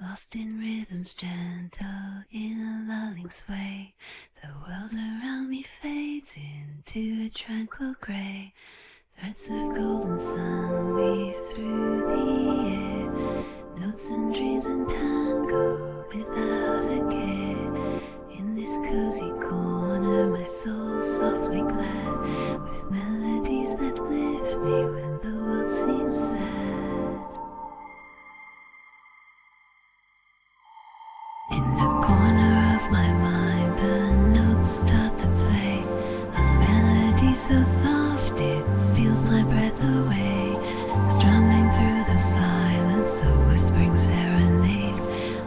Lost in rhythms gentle in a lulling sway, the world around me fades into a tranquil grey. Threads of golden sun weave through the air, notes and dreams entangle without a care. In this cozy corner, my soul's so soft it steals my breath away. Strumming through the silence, a whispering serenade.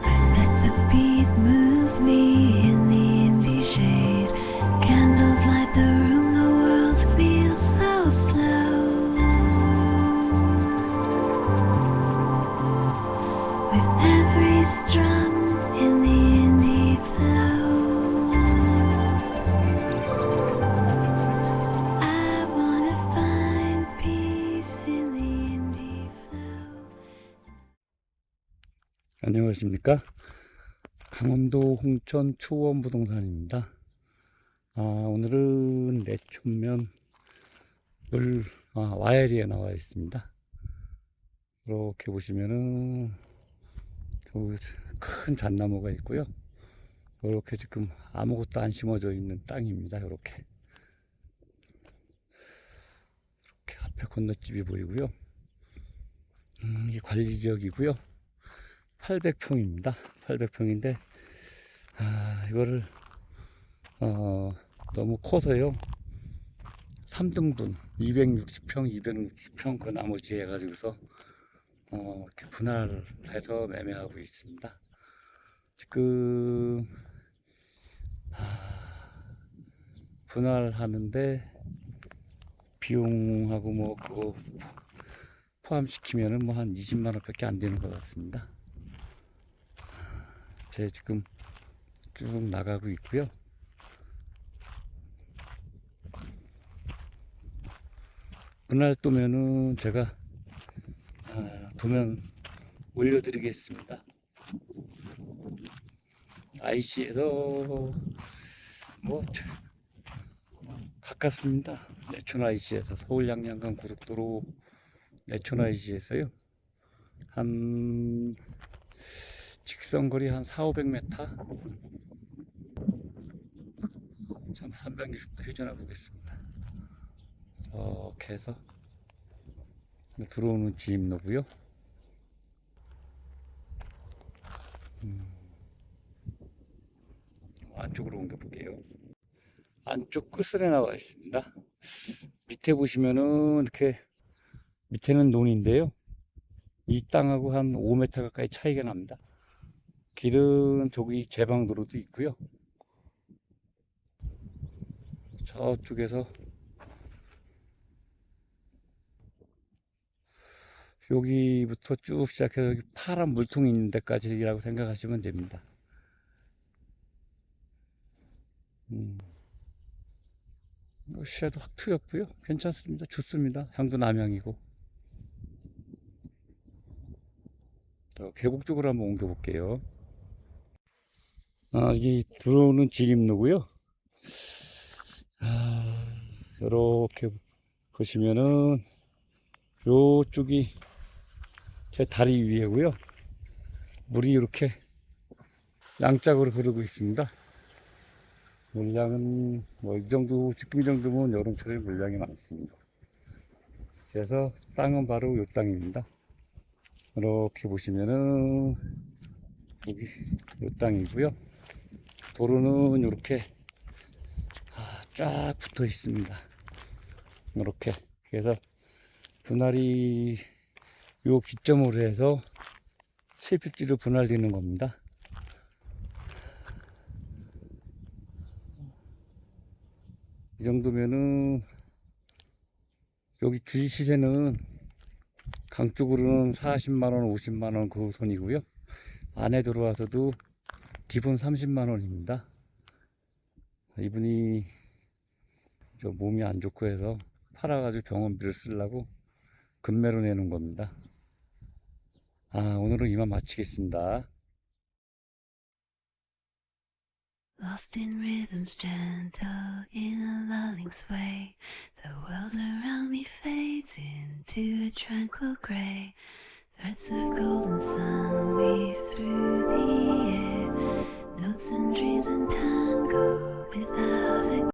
I let the beat move me in the indie shade. Candles light the room, the world feels so slow. With every strum in the 안녕하십니까. 강원도 홍천 초원 부동산입니다. 아, 오늘은 내촌면 물, 아, 와야리에 나와 있습니다. 이렇게 보시면은 큰 잣나무가 있고요. 이렇게 지금 아무것도 안 심어져 있는 땅입니다. 이렇게. 이렇게 앞에 건너집이 보이고요. 음, 이게 관리 지역이고요. 800평입니다. 800평인데, 아, 이거를, 어, 너무 커서요. 3등분, 260평, 260평 그 나머지 해가지고서, 어, 이렇게 분할을 해서 매매하고 있습니다. 지금, 아, 분할하는데, 비용하고 뭐, 그거 포함시키면은 뭐 한 20만 원 밖에 안 되는 것 같습니다. 제 지금 쭉 나가고 있고요. 분할 도면은 제가 아, 도면 올려드리겠습니다. IC에서 뭐 저- 가깝습니다. 내촌 IC에서 서울 양양간 고속도로 내촌 IC에서요. 한 직선 거리 한 4, 500m 참 360도 회전해 보겠습니다. 이렇게 해서 들어오는 지임로고요. 음, 안쪽으로 옮겨 볼게요. 안쪽 끝선에 나와 있습니다. 밑에 보시면은 이렇게 밑에는 논인데요. 이 땅하고 한 5m 가까이 차이가 납니다 길은 저기 제방도로도 있고요. 저쪽에서 여기부터 쭉 시작해서 여기 파란 물통이 있는 데까지라고 생각하시면 됩니다. 음. 뭐 시야도 확 트였고요. 괜찮습니다. 좋습니다. 향도 남향이고. 저 계곡 쪽으로 한번 옮겨 볼게요. 아, 이게 들어오는 지림로고요. 아, 이렇게 보시면은 요쪽이 제 다리 위에고요. 물이 이렇게 양짝으로 흐르고 있습니다. 물량은 뭐 이 정도 지금 이 정도면 여름철에 물량이 많습니다. 그래서 땅은 바로 요 땅입니다. 이렇게 보시면은 여기 요 땅이고요. 도로는 이렇게 쫙 붙어 있습니다. 이렇게 그래서 분할이 요 기점으로 해서 실필지로 분할되는 겁니다. 이 정도면은 여기 주식 시세는 강 쪽으로는 40만원, 50만원 그 선이고요. 안에 들어와서도 기본 30만원입니다 이분이 저 몸이 안 좋고 해서 팔아가지고 병원비를 쓰려고 금매로 내놓은 겁니다 아 오늘은 이만 마치겠습니다 Lost in rhythms gentle in a lulling sway, the world around me fades into a tranquil gray. Threads of golden sun weave through the air. Notes and dreams and tango without a